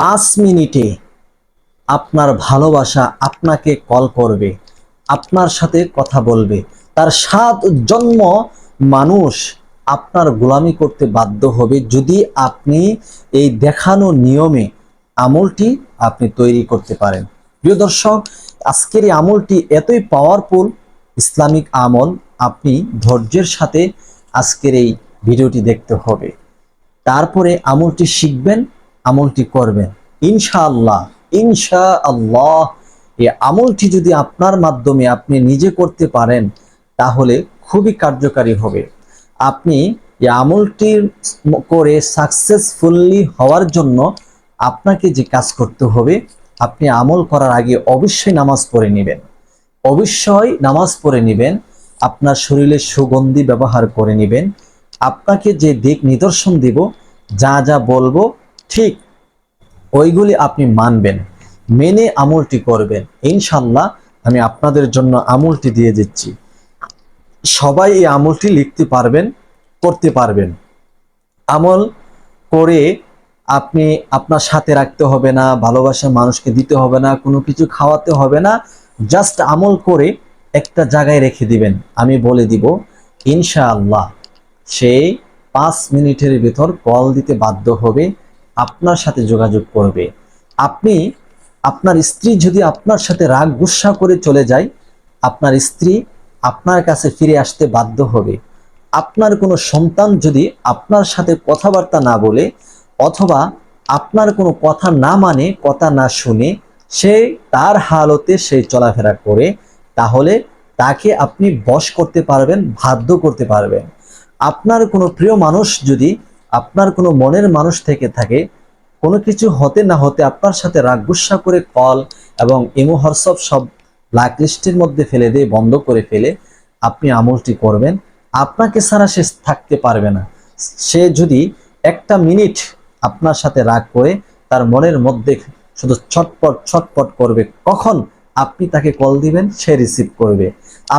পাঁচ মিনিটে আপনার ভালোবাসা আপনাকে কল করবে, আপনার সাথে কথা বলবে। তার সাত জন্ম মানুষ আপনার গোলামি করতে বাধ্য হবে যদি আপনি এই দেখানো নিয়মে আমলটি আপনি তৈরি করতে পারেন। প্রিয় দর্শক, আজকের এই আমলটি এতই পাওয়ারফুল ইসলামিক আমল আপনি ধৈর্যের সাথে আজকের এই ভিডিওটি দেখতে হবে। তারপরে আমলটি শিখবেন আমলটি করবেন। ইনশাআল্লাহ ইনশা আল্লাহ এই আমলটি যদি আপনার মাধ্যমে আপনি নিজে করতে পারেন, তাহলে খুবই কার্যকারী হবে। আপনি এই আমলটি করে সাকসেসফুলি হওয়ার জন্য আপনাকে যে কাজ করতে হবে, আপনি আমল করার আগে অবশ্যই নামাজ পড়ে নেবেন। অবশ্যই নামাজ পড়ে নেবেন, আপনার শরীরে সুগন্ধি ব্যবহার করে নেবেন। আপনাকে যে দিক নিদর্শন দিব, যা যা বলব ঠিক ওইগুলি আপনি মানবেন, মেনে আমলটি করবেন। ইনশাল্লাহ আমি আপনাদের জন্য আমলটি দিয়ে দিচ্ছি। সবাই এই আমলটি লিখতে পারবেন, করতে পারবেন। আমল করে আপনি, আপনার সাথে রাখতে হবে না, ভালোবাসা মানুষকে দিতে হবে না, কোনো কিছু খাওয়াতে হবে না, জাস্ট আমল করে একটা জায়গায় রেখে দিবেন। আমি বলে দিব, ইনশাআল্লাহ সে পাঁচ মিনিটের ভিতর কল দিতে বাধ্য হবে আপনার সাথে যোগাযোগ করবে। আপনি, আপনার স্ত্রী যদি আপনার সাথে রাগ, গুসা করে চলে যায়, আপনার স্ত্রী আপনার কাছে ফিরে আসতে বাধ্য হবে। আপনার কোনো সন্তান যদি আপনার সাথে কথাবার্তা না বলে অথবা আপনার কোনো কথা না মানে কথা না শুনে সে তার হালতে সে চলাফেরা করে, তাহলে তাকে আপনি বশ করতে পারবেন, বাধ্য করতে পারবেন। আপনার কোনো প্রিয় মানুষ যদি আপনার কোনো মনের মানুষ থেকে থাকে, কোনো কিছু হতে না হতে আপনার সাথে রাগ, গুসা করে কল এবং ইমো, হোয়াটসঅ্যাপ সব লিস্টের মধ্যে ফেলে দিয়ে, বন্ধ করে ফেলে আপনি আমলটি করবেন। আপনাকে ছাড়া সে থাকতে পারবে না। সে যদি একটা মিনিট আপনার সাথে রাগ করে, তার মনের মধ্যে শুধু ছটপট ছটপট করবে, কখন আপনি তাকে কল দিবেন, সে রিসিভ করবে।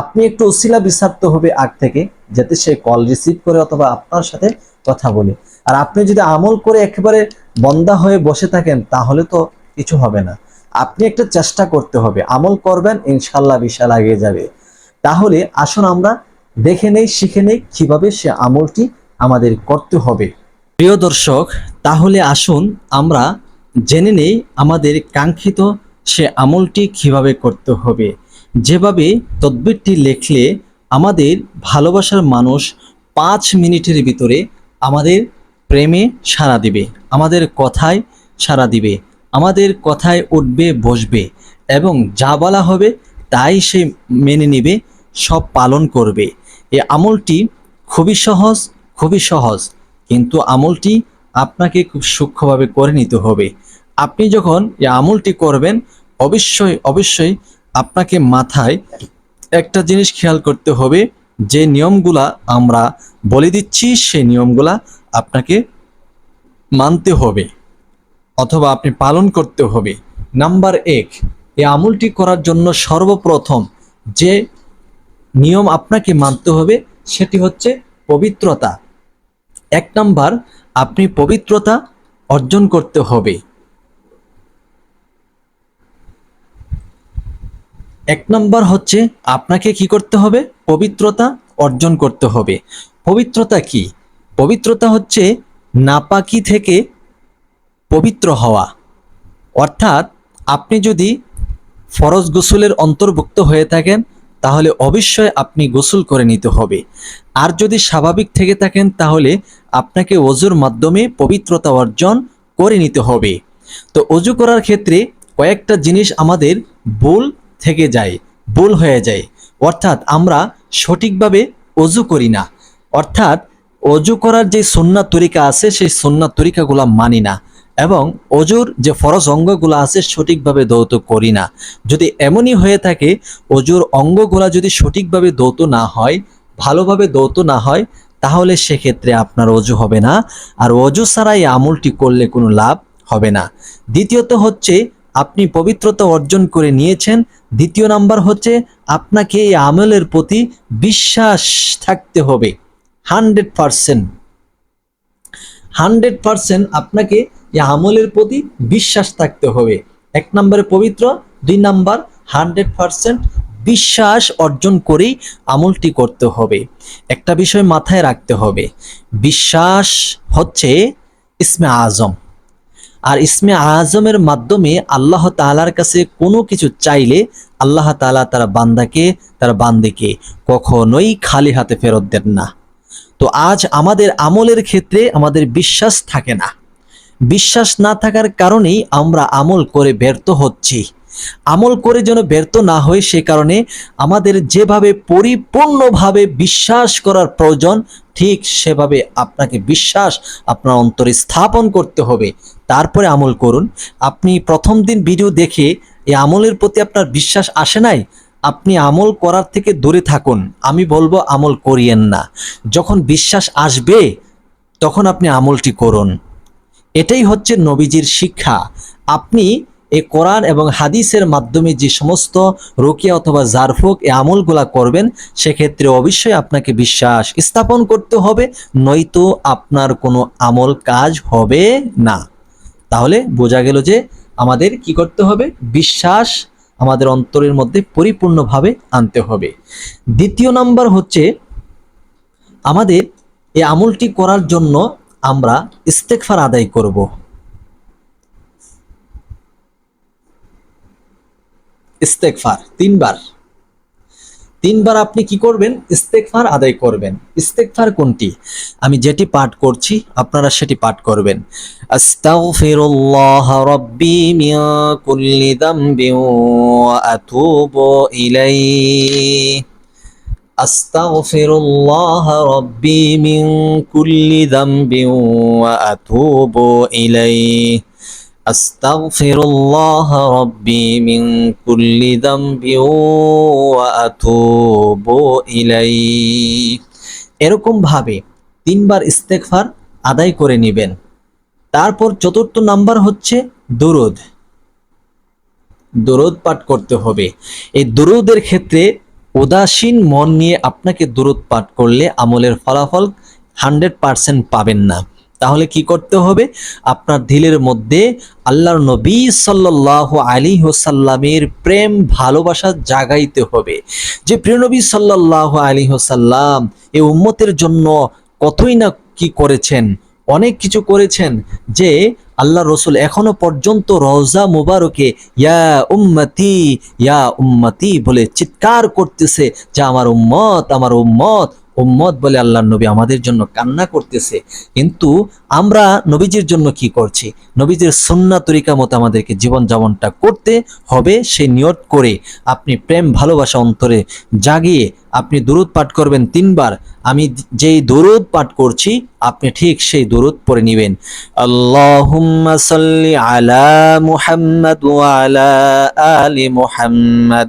আপনি একটু উসিলা বিচারতে হবে আগ থেকে, যাতে সে কল রিসিভ করে অথবা আপনার সাথে কথা বলে। আর আপনি যদি আমল করে একেবারে বন্দা হয়ে বসে থাকেন, তাহলে তো কিছু হবে না। আপনি একটা চেষ্টা করতে হবে। আমল করবেন ইনশাল্লাহ বিশাল আগে যাবে। তাহলে আসুন আমরা দেখে নেই, শিখে নেই কীভাবে সে আমলটি আমাদের করতে হবে। প্রিয় দর্শক, তাহলে আসুন আমরা জেনে নেই আমাদের কাঙ্ক্ষিত সে আমলটি কীভাবে করতে হবে। যেভাবে তদ্বিরটি লেখলে আমাদের ভালোবাসার মানুষ পাঁচ মিনিটের ভিতরে আমাদের প্রেমে সাড়া দিবে, আমাদের কথায় সাড়া দিবে, আমাদের কথায় উঠবে, বসবে এবং যা বলা হবে তাই সে মেনে নেবে, সব পালন করবে। এই আমলটি খুবই সহজ খুবই সহজ, কিন্তু আমলটি আপনাকে খুব সূক্ষ্মভাবে করে নিতে হবে। আপনি যখন এই আমলটি করবেন, অবশ্যই অবশ্যই আপনাকে মাথায় একটা জিনিস খেয়াল করতে হবে যে নিয়মগুলা আমরা বলে দিচ্ছি সেই নিয়মগুলা আপনাকে মানতে হবে অথবা আপনি পালন করতে হবে। নাম্বার এক, এই আমলটি করার জন্য সর্বপ্রথম যে নিয়ম আপনাকে মানতে হবে সেটি হচ্ছে পবিত্রতা। এক নাম্বার, আপনি পবিত্রতা অর্জন করতে হবে। এক নম্বর হচ্ছে আপনাকে কি করতে হবে? পবিত্রতা অর্জন করতে হবে। পবিত্রতা কি? পবিত্রতা হচ্ছে নাপাকি থেকে পবিত্র হওয়া। অর্থাৎ আপনি যদি ফরজ গোসলের অন্তর্ভুক্ত হয়ে থাকেন, তাহলে অবশ্যই আপনি গোসল করে নিতে হবে। আর যদি স্বাভাবিক থেকে থাকেন, তাহলে আপনাকে অজুর মাধ্যমে পবিত্রতা অর্জন করে নিতে হবে। তো অজু করার ক্ষেত্রে কয়েকটা জিনিস আমাদের ভুল থেকে যায়, ভুল হয়ে যায়। অর্থাৎ আমরা সঠিকভাবে অজু করি না। অর্থাৎ অজু করার যে সন্ন্যাত তরিকা আছে, সেই সন্ন্যাত তরিকাগুলো মানি না এবং অজুর যে ফরজ অঙ্গগুলো আছে, সঠিকভাবে দৌত করি না। যদি এমনই হয়ে থাকে, অজুর অঙ্গগুলা যদি সঠিকভাবে দৌত না হয়, ভালোভাবে দৌত না হয়, তাহলে সেক্ষেত্রে আপনার অজু হবে না। আর অজু ছাড়া এই আমলটি করলে কোনো লাভ হবে না। দ্বিতীয়ত হচ্ছে আপনি পবিত্রতা অর্জন করে নিয়েছেন। দ্বিতীয় নাম্বার হচ্ছে, আপনাকে এই আমলের প্রতি বিশ্বাস থাকতে হবে। Hundred percent. হান্ড্রেড পারসেন্ট আপনাকে এই আমলের প্রতি বিশ্বাস থাকতে হবে। এক নম্বরে পবিত্র, দুই নাম্বার হান্ড্রেড পারসেন্ট বিশ্বাস অর্জন করেই আমলটি করতে হবে। একটা বিষয় মাথায় রাখতে হবে। বিশ্বাস হচ্ছে ইসমে আজম। আর ইসমে আজমের মাধ্যমে আল্লাহ তালার কাছে কোনো কিছু চাইলে আল্লাহ তালা তার বান্দাকে, তার বান্দিকে কখনোই খালি হাতে ফেরত দেন না। তো আজ আমাদের আমলের ক্ষেত্রে আমাদের বিশ্বাস থাকে না। বিশ্বাস না থাকার কারণেই আমরা আমল করে ব্যর্থ হচ্ছি। আমল করে যেন ব্যর্থ না হয় সে কারণে আমাদের যেভাবে পরিপূর্ণভাবে বিশ্বাস করার প্রয়োজন, ঠিক সেভাবে আপনাকে বিশ্বাস আপনার অন্তরে স্থাপন করতে হবে। তারপরে আমল করুন। আপনি প্রথম দিন ভিডিও দেখে এই আমলের প্রতি আপনার বিশ্বাস আসে নাই, আপনি আমল করার থেকে দূরে থাকুন। আমি বলব, আমল করিয়েন না। যখন বিশ্বাস আসবে, তখন আপনি আমলটি করুন। এটাই হচ্ছে নবীজির শিক্ষা। আপনি এই কোরআন এবং হাদিসের মাধ্যমে যে সমস্ত রোকিয়া অথবা জারফুক এই আমলগুলা করবেন, সেক্ষেত্রে অবশ্যই আপনাকে বিশ্বাস স্থাপন করতে হবে, নয়তো আপনার কোনো আমল কাজ হবে না। তাহলে বোঝা গেল যে আমাদের কি করতে হবে? বিশ্বাস আমাদের অন্তরের মধ্যে পরিপূর্ণভাবে আনতে হবে। দ্বিতীয় নাম্বার হচ্ছে আমাদের এই আমলটি করার জন্য আমরা ইস্তেকফার আদায় করব। ইস্তেকফার তিনবার। তিনবার আপনি কি করবেন? ইস্তেকফার আদায় করবেন। ইস্তেকফার কোনটি? আমি যেটি পাঠ করছি, আপনারা সেটি পাঠ করবেন। আস্তাগফিরুল্লাহ রাব্বি মিন কুল্লি যামবিন ওয়া আতুবু ইলাইহি। আস্তাগফিরুল্লাহ রাব্বি মিন কুল্লি যামবিন ওয়া আতুবু ইলাইহি। এরকম ভাবে তিনবার ইস্তেগফার আদায় করে নেবেন। তারপর চতুর্থ নাম্বার হচ্ছে দুরুদ। দুরুদ পাঠ করতে হবে। এই দুরুদের ক্ষেত্রে উদাসীন মন নিয়ে আপনাকে দুরুদ পাঠ করলে আমলের ফলাফল হান্ড্রেড পারসেন্ট পাবেন না। তাহলে কি করতে হবে? আপনার দিলের মধ্যে আল্লাহর নবী সাল্লাহ আলী হোসাল্লামের প্রেম, ভালোবাসা জাগাইতে হবে। যে প্রিয় নবী সাল্লাহ আলী হোসাল্লাম এ উম্মতের জন্য কতই না কি করেছেন, অনেক কিছু করেছেন, যে আল্লাহ রসুল এখনও পর্যন্ত রওজা মুবারকে ইয়া উম্মতি ইয়া উম্মতি বলে চিৎকার করতেছে যে, আমার উম্মত আমার উম্মত উম্মত বলে আল্লাহ নবী আমাদের জন্য কান্না করতেছে। কিন্তু আমরা নবীজির জন্য কি করছি? নবীজির সন্না তরিকা মতো আমাদেরকে জীবন যাপনটা করতে হবে সেই নিয়ত করে আপনি প্রেম, ভালোবাসা অন্তরে জাগিয়ে আপনি দুরুদ পাঠ করবেন তিনবার। আমি যেই দুরুদ পাঠ করছি, আপনি ঠিক সেই দুরুদ পড়ে নেবেন। আল্লাহুম্মা সাল্লি আলা মুহাম্মদ ওয়া আলা আলি মুহাম্মদ।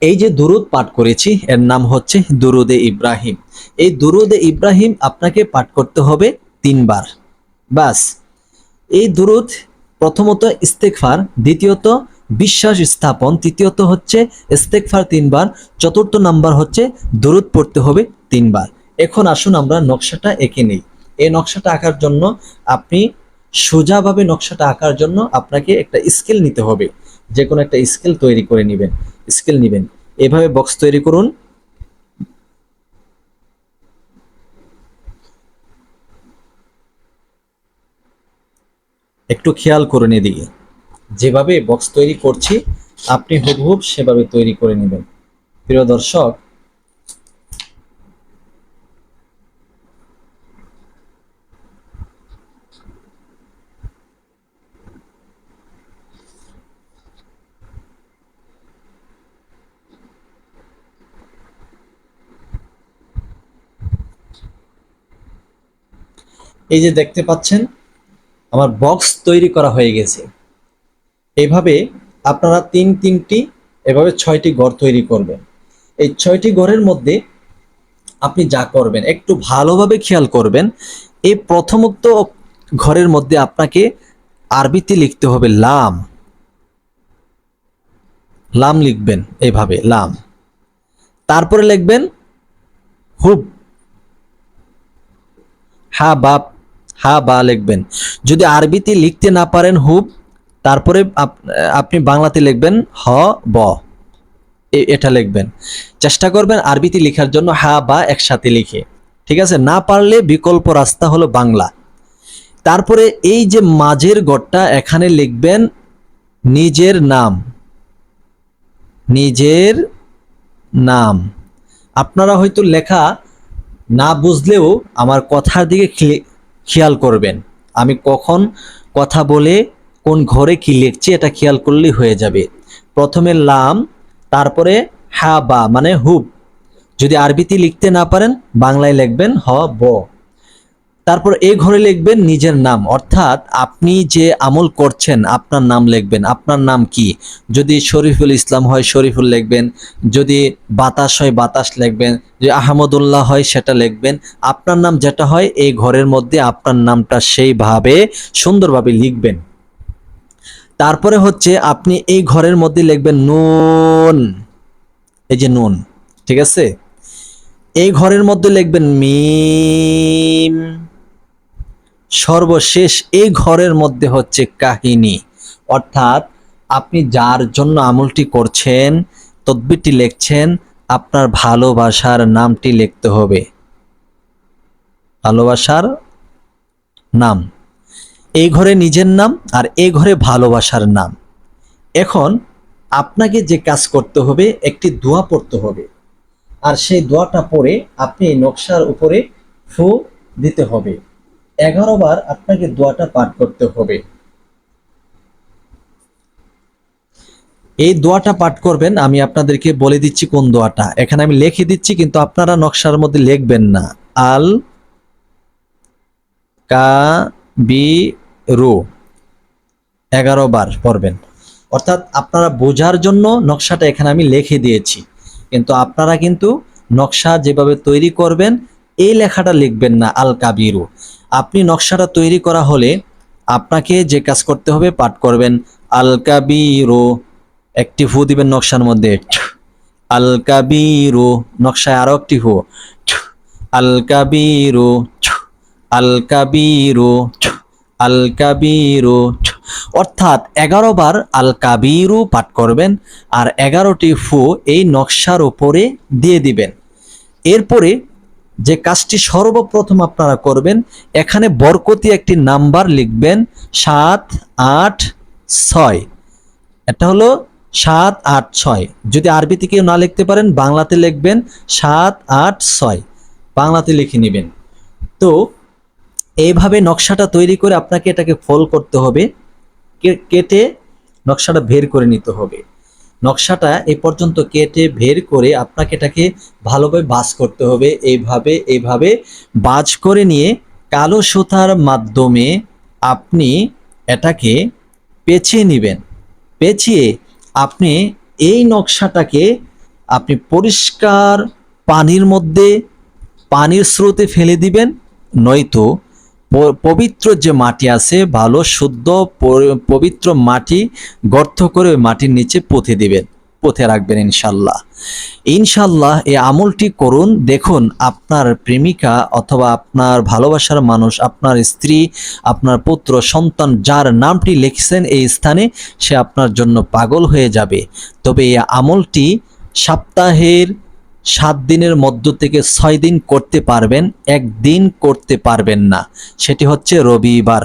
এই যে দুরুদ পাঠ করেছি, এর নাম হচ্ছে দুরুদে ইব্রাহিম। এই দুরুদে ইব্রাহিম আপনাকে পাঠ করতে হবে তিনবার। বাস, এই দুরুদ প্রথমত ইস্তেকফার দ্বিতীয়ত বিশ্বাস স্থাপন, তৃতীয়ত হচ্ছে ইস্তেকফার তিনবার, চতুর্থ নাম্বার হচ্ছে দুরুদ পড়তে হবে তিনবার। এখন আসুন আমরা নকশাটা এঁকে নেই। এই নকশাটা আঁকার জন্য আপনি সোজাভাবে নকশাটা আঁকার জন্য আপনাকে একটা স্কেল নিতে হবে। যে কোনো একটা স্কেল তৈরি করে নেবেন। স্কেল নেবেন। এভাবে বক্স তৈরি করুন। একটু খেয়াল করুন এদিকে। যেভাবে বক্স তৈরি করছি, আপনি হুবহুব সেভাবে তৈরি করে নেবেন। প্রিয় দর্শক এই যে দেখতে পাচ্ছেন, আমার বক্স তৈরি করা হয়ে গেছে। এইভাবে আপনারা তিন তিনটি, এভাবে ছয়টি ঘর তৈরি করবেন। এই ছয়টি ঘরের মধ্যে আপনি যা করবেন, একটু ভালোভাবে খেয়াল করবেন, এই প্রথমোক্ত ঘরের মধ্যে আপনাকে আরবিতে লিখতে হবে লাম। লাম লিখবেন এইভাবে লাম। তারপরে লিখবেন হুব। হা বা হা, বা লিখবেন। যদি আরবিতে লিখতে না পারেন হুব তারপরে আপ- আপনি বাংলাতে লিখবেন হ, ব। এটা লিখবেন। চেষ্টা করবেন আরবিতে লেখার জন্য হা, বা একসাথে লিখে। ঠিক আছে? না পারলে বিকল্প রাস্তা হলো বাংলা। তারপরে এই যে মাঝের গড়টা, এখানে লিখবেন নিজের নাম। নিজের নাম। আপনারা হয়তো লেখা না বুঝলেও আমার কথার দিকে খেয়াল করবেন। আমি কখন কথা বলে কোন ঘরে কি লিখছি এটা খেয়াল করলেই হয়ে যাবে। প্রথমে লাম, তারপরে হা বা মানে হুব। যদি আরবিতে লিখতে না পারেন, বাংলায় লিখবেন হ, ব। তারপর এই ঘরে লিখবেন নিজের নাম। অর্থাৎ আপনি যে আমল করছেন, আপনার নাম লিখবেন। আপনার নাম কি? যদি শরীফুল ইসলাম হয়, শরীফুল লিখবেন। যদি বাতাস হয়, বাতাস লিখবেন। যদি আহমদুল্লাহ হয়, সেটা লিখবেন। আপনার নাম যেটা হয়, এই ঘরের মধ্যে আপনার নামটা সেইভাবে সুন্দরভাবে লিখবেন। তারপরে হচ্ছে আপনি এই ঘরের মধ্যে লিখবেন নুন। এই যে নুন, ঠিক আছে? এই ঘরের মধ্যে লিখবেন মিম। সর্বশেষ এই ঘরের মধ্যে হচ্ছে কাহিনী। অর্থাৎ আপনি যার জন্য আমলটি করছেন, তদবিরটি লিখছেন, আপনার ভালোবাসার নামটি লিখতে হবে। ভালোবাসার নাম। এই ঘরে নিজের নাম আর এই ঘরে ভালোবাসার নাম। এখন আপনাকে যে কাজ করতে হবে, একটি দোয়া পড়তে হবে। আর সেই দোয়াটা পড়ে আপনি নকশার উপরে ফু দিতে হবে। এগারো বার আপনাকে দোয়াটা পাঠ করতে হবে। এই দোয়াটা পাঠ করবেন, আমি আপনাদেরকে বলে দিচ্ছি কোন দোয়াটা। এখানে আমি লিখে দিচ্ছি, কিন্তু আপনারা নকশার মধ্যে লিখবেন না। আল কা বি রু। এগারো বার পড়বেন। অর্থাৎ আপনারা বোঝার জন্য নকশাটা এখানে আমি লিখে দিয়েছি। কিন্তু আপনারা কিন্তু নকশা যেভাবে তৈরি করবেন, এই লেখাটা লিখবেন না, আল কাবিরু আপনি নকশাটা তৈরি করা হলে আপনাকে যে কাজ করতে হবে পাঠ করবেন। আল কাবিরু, একটি ফু দিবেন নকশার মধ্যে। আল কাবিরু, নকশায় আরও একটি ফু আল কাবিরু আল কাবিরু আল কাবিরু অর্থাৎ এগারো বার আল কাবিরু পাঠ করবেন আর এগারোটি ফু এই নকশার উপরে দিয়ে দিবেন। এরপরে যে কাজটি সর্বপ্রথম আপনারা করবেন, এখানে বরকতি একটি নাম্বার লিখবেন সাত আট ছয়। এটা হলো সাত আট ছয়। যদি আরবিতে কেউ না লিখতে পারেন, বাংলাতে লিখবেন সাত আট ছয়। বাংলাতে লিখে নেবেন। তো এইভাবে নকশাটা তৈরি করে আপনাকে এটাকে ফল করতে হবে। কেটে নকশাটা বের করে নিতে হবে। নকশাটা এ পর্যন্ত কেটে বের করে আপনাকে এটাকে ভালোভাবে বাজ করতে হবে। এইভাবে এইভাবে বাজ করে নিয়ে কালো সুতার মাধ্যমে আপনি এটাকে পেঁচিয়ে নেবেন। পেঁচিয়ে আপনি এই নকশাটাকে আপনি পরিষ্কার পানির মধ্যে, পানির স্রোতে ফেলে দিবেন, নয়তো পবিত্র যে মাটি আছে, ভালো, শুদ্ধ পবিত্র মাটি গর্ত করে ওই মাটির নিচে পুঁতে দিবেন, পুঁতে রাখবেন ইনশাল্লাহ। ইনশাল্লাহ এই আমলটি করুন। দেখুন, আপনার প্রেমিকা অথবা আপনার ভালোবাসার মানুষ, আপনার স্ত্রী, আপনার পুত্র, সন্তান, যার নামটি লিখছেন এই স্থানে, সে আপনার জন্য পাগল হয়ে যাবে। তবে এই আমলটি সপ্তাহের সাত দিনের মধ্য থেকে ছয় দিন করতে পারবেন একদিন করতে পারবেন না। সেটি হচ্ছে রবিবার।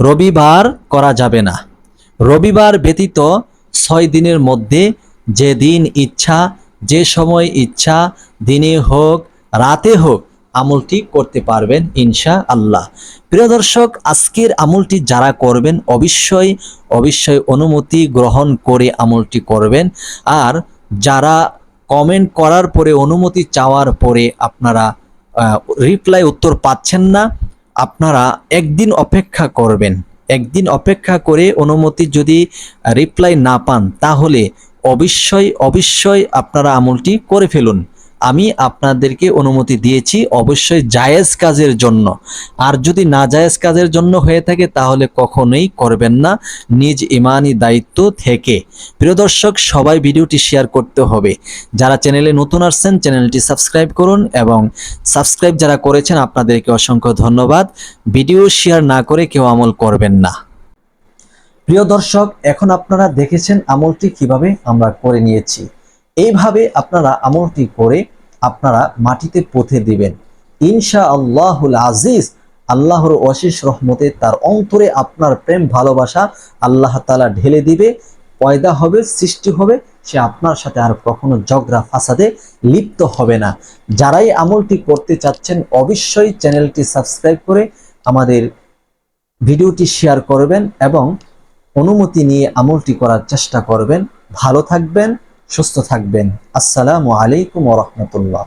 রবিবার করা যাবে না। রবিবার ব্যতীত ছয় দিনের মধ্যে যে দিন ইচ্ছা, যে সময় ইচ্ছা, দিনে হোক, রাতে হোক আমলটি করতে পারবেন ইনশা আল্লাহ প্রিয় দর্শক, আজকের আমলটি যারা করবেন, অবশ্যই অবশ্যই অনুমতি গ্রহণ করে আমলটি করবেন। আর যারা কমেন্ট করার পরে, অনুমতি চাওয়ার পরে আপনারা রিপ্লাই উত্তর পাচ্ছেন না, আপনারা একদিন অপেক্ষা করবেন। একদিন অপেক্ষা করে অনুমতি যদি রিপ্লাই না পান, তাহলে অবশ্যই অবশ্যই আপনারা আমলটি করে ফেলুন। আমি আপনাদেরকে অনুমতি দিয়েছি অবশ্যই জায়েজ কাজের জন্য। আর যদি না জায়েজ কাজের জন্য হয়ে থাকে তাহলে কখনোই করবেন না। নিজ ইমানি দায়িত্ব থেকে। প্রিয় দর্শক, সবাই ভিডিওটি শেয়ার করতে হবে। যারা চ্যানেলে নতুন আসছেন, চ্যানেলটি সাবস্ক্রাইব করুন এবং সাবস্ক্রাইব যারা করেছেন, আপনাদেরকে অসংখ্য ধন্যবাদ। ভিডিও শেয়ার না করে কেউ আমল করবেন না। প্রিয় দর্শক, এখন আপনারা দেখেছেন আমলটি কীভাবে আমরা করে নিয়েছি। এইভাবে আপনারা আমলটি করে আপনারা মাটিতে পুঁতে দিবেন। ইনশা আল্লাহুল আজিজ, আল্লাহর অশেষ রহমতে তার অন্তরে আপনার প্রেম, ভালোবাসা আল্লাহ তালা ঢেলে দিবে। পয়দা হবে, সৃষ্টি হবে, সে আপনার সাথে আর কখনো ঝগড়া, ফাসাদে লিপ্ত হবে না। যারাই আমলটি করতে চাচ্ছেন অবশ্যই চ্যানেলটি সাবস্ক্রাইব করে আমাদের ভিডিওটি শেয়ার করবেন এবং অনুমতি নিয়ে আমলটি করার চেষ্টা করবেন। ভালো থাকবেন। সুস্থ থাকবেন আসসালামু আলাইকুম রহমতুল্লাহ